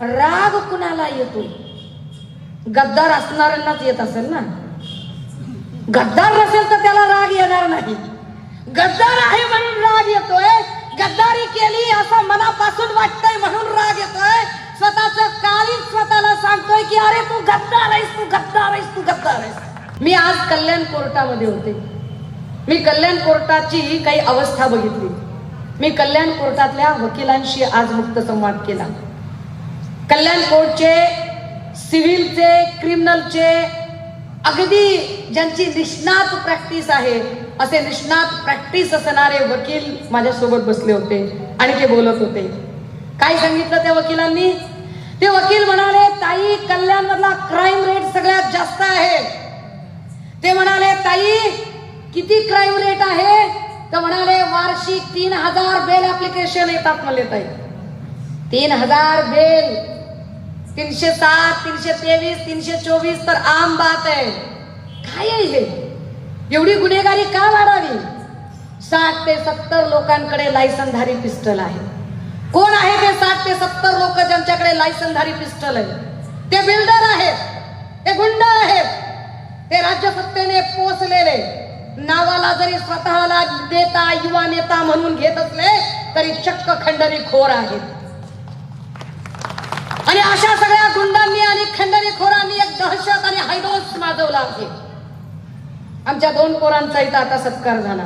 राग कुणाला येतो? गद्दार असणाऱ्यांनाच येत असेल ना? गद्दार नसेल तर त्याला राग येणार नाही. गद्दार आहे म्हणून राग येतोय. गद्दारी केली असं मनापासून वाटतंय म्हणून राग येतोय. स्वतःच काळीच स्वतःला सांगतोय की अरे तू गद्दार आहेस तू गद्दार आहेस तू गद्दार आहेस. मी आज कल्याण कोर्टामध्ये होते. मी कल्याण कोर्टाची काही अवस्था बघितली. मी कल्याण कोर्टातल्या वकिलांशी आज मुक्त संवाद केला. कल्याण कोर्टचे सिव्हिलचे क्रिमिनलचे अगदी ज्यांची निष्णात प्रॅक्टिस आहे असे निष्णात प्रॅक्टिस असणारे वकील माझ्यासोबत बसले होते आणि ते बोलत होते. काय सांगितलं त्या वकिलांनी? ते वकील म्हणाले ताई कल्याण मधला क्राईम रेट सगळ्यात जास्त आहे. ते म्हणाले ताई किती क्राईम रेट आहे? तर म्हणाले वार्षिक तीन हजार बेल ऍप्लिकेशन येतात म्हणले ताई. तीन हजार बेल तीनशे सात तीनशे तेवीस तीनशे चोवीस तर आम बात आहे. काय आहे हे? एवढी गुन्हेगारी का वाढावी? साठ ते सत्तर लोकांकडे लायसनधारी पिस्टल आहे. कोण आहे ते साठ ते सत्तर लोक ज्यांच्याकडे लायसनधारी पिस्टल आहे? ते बिल्डर आहेत. ते गुंड आहेत. ते राज्य सत्तेने पोचलेले नावाला जरी स्वतःला नेता युवा नेता म्हणून घेत असले तरी चक्क खंडणी खोर आहेत. आणि अशा सगळ्या गुंडांनी आणि खंडणीखोरांनी एक दहशत आणि हैदोस माजवला आहे. आमच्या दोन पोरांचा इथं आता सत्कार झाला.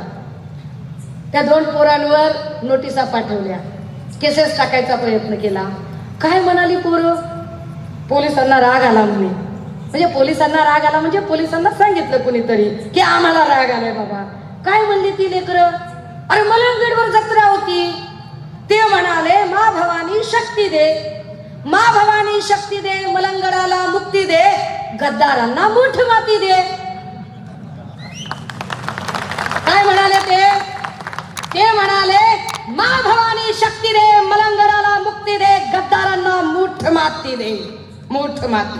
त्या दोन पोरांवर नोटिसा पाठवल्या. केसेस टाकायचा प्रयत्न केला. काय म्हणाली पोरं? पोलिसांना राग आला म्हणे. म्हणजे पोलिसांना राग आला म्हणजे पोलिसांना सांगितलं कुणीतरी की आम्हाला राग आलाय बाबा. काय म्हणली ती लेकरं? अरे मलंगडवर जत्रा होती. ते म्हणाले मा भवानी शक्ती दे. मा भवानी शक्ती दे, मलंगडाला मुक्ती दे, गद्दारांना मुठ माती दे। काय म्हणाले ते? ते म्हणाले, मा भवानी शक्ती दे, मलंगडाला मुक्ती दे, गद्दारांना मुठ माती दे. मुठ माती।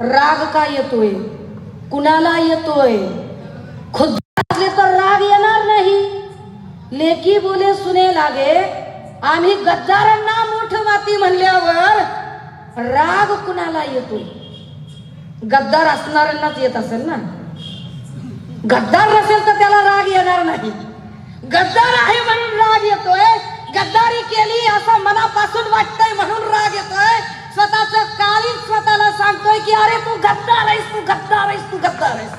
राग का येतोय? कुणाला येतोय? खुद तर राग येणार नाही. लेकी बोले सुने लागे आम्ही गद्दारांना मोठ माती म्हणल्यावर राग कुणाला येतो? गद्दार असणाऱ्यांनाच येत असेल ना? गद्दार नसेल तर त्याला राग येणार नाही. गद्दार आहे म्हणून राग येतोय. गद्दारी केली असं मनापासून वाटतंय म्हणून राग येतोय. स्वतःच काळीच स्वतःला सांगतोय की अरे तू गद्दार आहेस तू गद्दार आहेस तू गद्दार आहेस.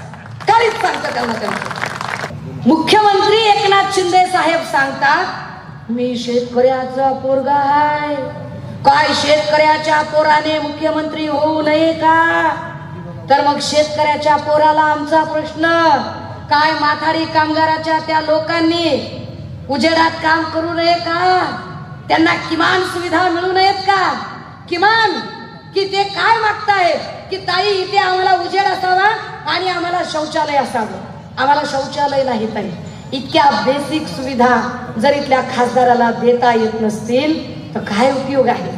काळीच सांगतो त्याला. मुख्यमंत्री एकनाथ शिंदे साहेब सांगतात मी शेतकऱ्याचा पोरगा आहे काय शेतकऱ्याच्या पोराने मुख्यमंत्री होऊ नये का? तर मग शेतकऱ्याच्या पोराला आमचा प्रश्न काय माथाडी कामगाराच्या त्या लोकांनी उजेडात काम करू नये का? त्यांना किमान सुविधा मिळू नयेत का? किमान की ते काय मागतायत? की ताई इथे आम्हाला उजेड असावा आणि आम्हाला शौचालय असावं. आम्हाला शौचालय नाही ताई. इतक्या बेसिक सुविधा जर इथल्या खासदाराला देता येत नसतील तर काय उपयोग आहे?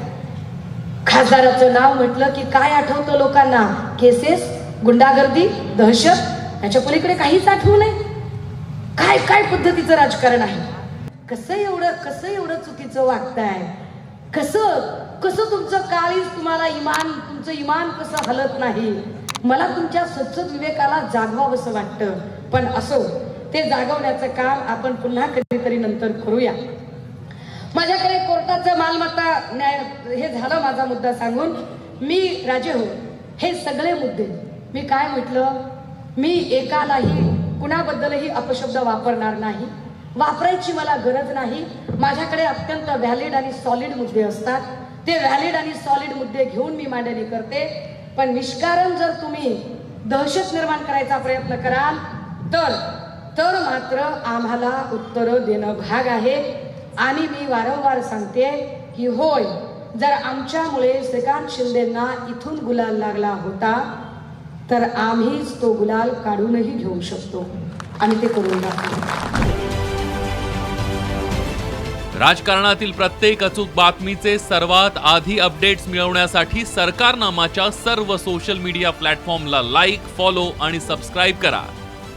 खासदाराचं नाव म्हटलं की काय आठवतं लोकांना? केसेस गुंडागर्दी दहशत याच्या पलीकडे काहीच आठवू नये. काय काय पद्धतीचं राजकारण आहे? कसं एवढं कसं एवढं चुकीचं वागताय? कसं कसं तुमचं काळीच तुम्हाला इमान तुमचं इमान कसं हलत नाही? मला तुमच्या सच्चत विवेकाला जागवावंसं वाटतं. पण असो ते जागवण्याचं काम आपण पुन्हा कधीतरी नंतर करूया. माझ्याकडे कोर्टाचं मालमत्ता न्याय हे झालं माझा मुद्दा सांगून. मी राजे हो हे सगळे मुद्दे मी काय म्हटलं? मी एकालाही कुणाबद्दलही अपशब्द वापरणार नाही. वापरायची मला गरज नाही. माझ्याकडे अत्यंत व्हॅलिड आणि सॉलिड मुद्दे असतात. ते व्हॅलिड आणि सॉलिड मुद्दे घेऊन मी मांडणी करते. पण निष्कारण जर तुम्ही दहशत निर्माण करायचा प्रयत्न कराल तर तर मात्र आम्हाला उत्तरं देणं भाग आहे. आणि मी वारंवार सांगते की होय जर आमच्यामुळे श्रीकांत शिंदेंना इथून गुलाल लागला होता तर आम्हीच तो गुलाल काढूनही घेऊ शकतो. आणि ते करून दाखवू. राजकारणातील प्रत्येक अचूक बातमीचे सर्वात आधी अपडेट्स मिळवण्यासाठी सरकारनामाच्या सर्व सोशल मीडिया प्लॅटफॉर्मला लाईक फॉलो आणि सबस्क्राईब करा.